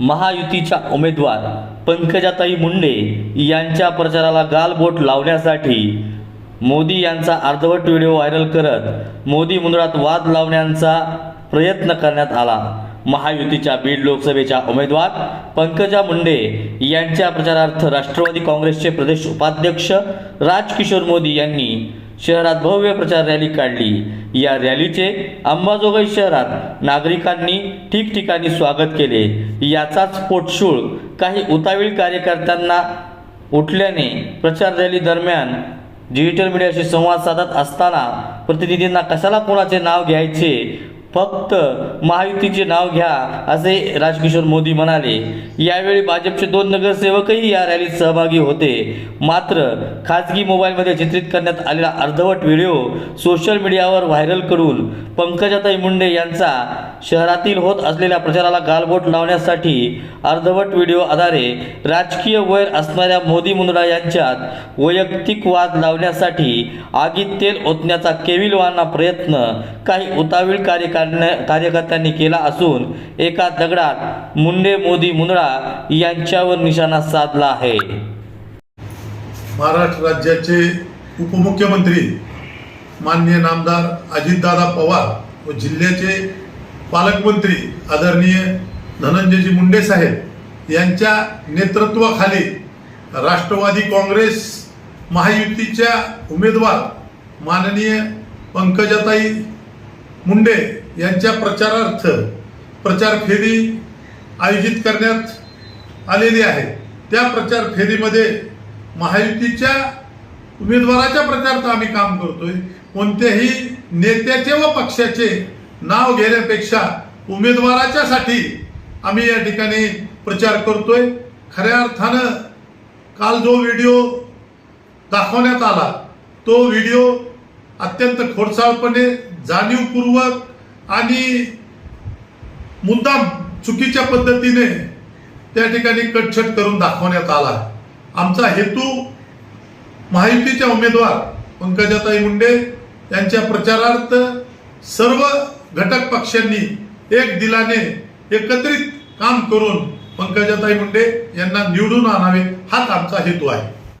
महायुतीच्या उमेदवार पंकजाताई मुंडे यांच्या प्रचाराला गालबोट लावण्यासाठी मोदी यांचा अर्धवट व्हिडिओ व्हायरल करत मोदी मुंदळात वाद लावण्याचा प्रयत्न करण्यात आला. महायुतीच्या बीड लोकसभेच्या उमेदवार पंकजा मुंडे यांच्या प्रचारार्थ राष्ट्रवादी काँग्रेसचे प्रदेश उपाध्यक्ष राजकिशोर मोदी यांनी शहरात भव्य प्रचार रॅली काढली. या रॅलीचे अंबाजोगाई शहरात नागरिकांनी ठिकठिकाणी स्वागत केले. याचाच पोटशूळ काही उतावीळ कार्यकर्त्यांना उठल्याने प्रचार रॅली दरम्यान डिजिटल मीडियाशी संवाद साधत असताना प्रतिनिधींना कशाला कोणाचे नाव घ्यायचे? फक्त महायुतीचे नाव घ्या असे राजकिशोर मोदी म्हणाले. यावेळी भाजपचे दोन नगरसेवकही या रॅलीत सहभागी होते. मात्र खाजगी मोबाईलमध्ये चित्रित करण्यात आलेला अर्धवट व्हिडिओ सोशल मीडियावर व्हायरल करून पंकजाताई मुंडे यांचा शहरातील होत असलेल्या प्रचाराला गालबोट लावण्यासाठी अर्धवट व्हिडिओ आधारे राजकीय वैर असणाऱ्या मोदी मुंद्रा यांच्यात वैयक्तिक वाद लावण्यासाठी आगीत तेल ओतण्याचा केविलवाना प्रयत्न काही उतावीळ कार्यकर्त्यांनी केला असून एका दगडात मुंडे मोदी मुंदळा यांच्यावर निशाणा साधला आहे. महाराष्ट्र राज्याचे उपमुख्यमंत्री माननीय नामदार अजितदादा पवार व जिल्ह्याचे पालकमंत्री आदरणीय धनंजयजी मुंडे साहेब यांच्या नेतृत्वाखाली राष्ट्रवादी काँग्रेस महायुतीच्या उमेदवार माननीय पंकजाताई मुंडे यांच्या प्रचारार्थ प्रचार फेरी आयोजित करण्यात आलेली आहे. त्या प्रचार फेरीमध्ये महायुतीच्या उमेदवाराच्या प्रचारार्थ आम्ही काम करतोय. कोणत्याही नेत्याचे व पक्षाचे नाव घेण्यापेक्षा उमेदवाराच्या साठी आम्ही या ठिकाणी प्रचार करतोय. खऱ्या अर्थानं काल जो व्हिडिओ दाखवण्यात आला तो व्हिडिओ अत्यंत खोडसाळपणे जाणीवपूर्वक आणि मुद्दाम चुकीच्या पद्धतीने त्या ठिकाणी कटछट करून दाखवण्यात आला. आमचा हेतू महायुतीच्या उमेदवार पंकजाताई मुंडे यांच्या प्रचारार्थ सर्व घटक पक्षांनी एक दिलाने एकत्रित काम करून पंकजाताई मुंडे यांना निवडून आणावे हाच आमचा हेतू आहे.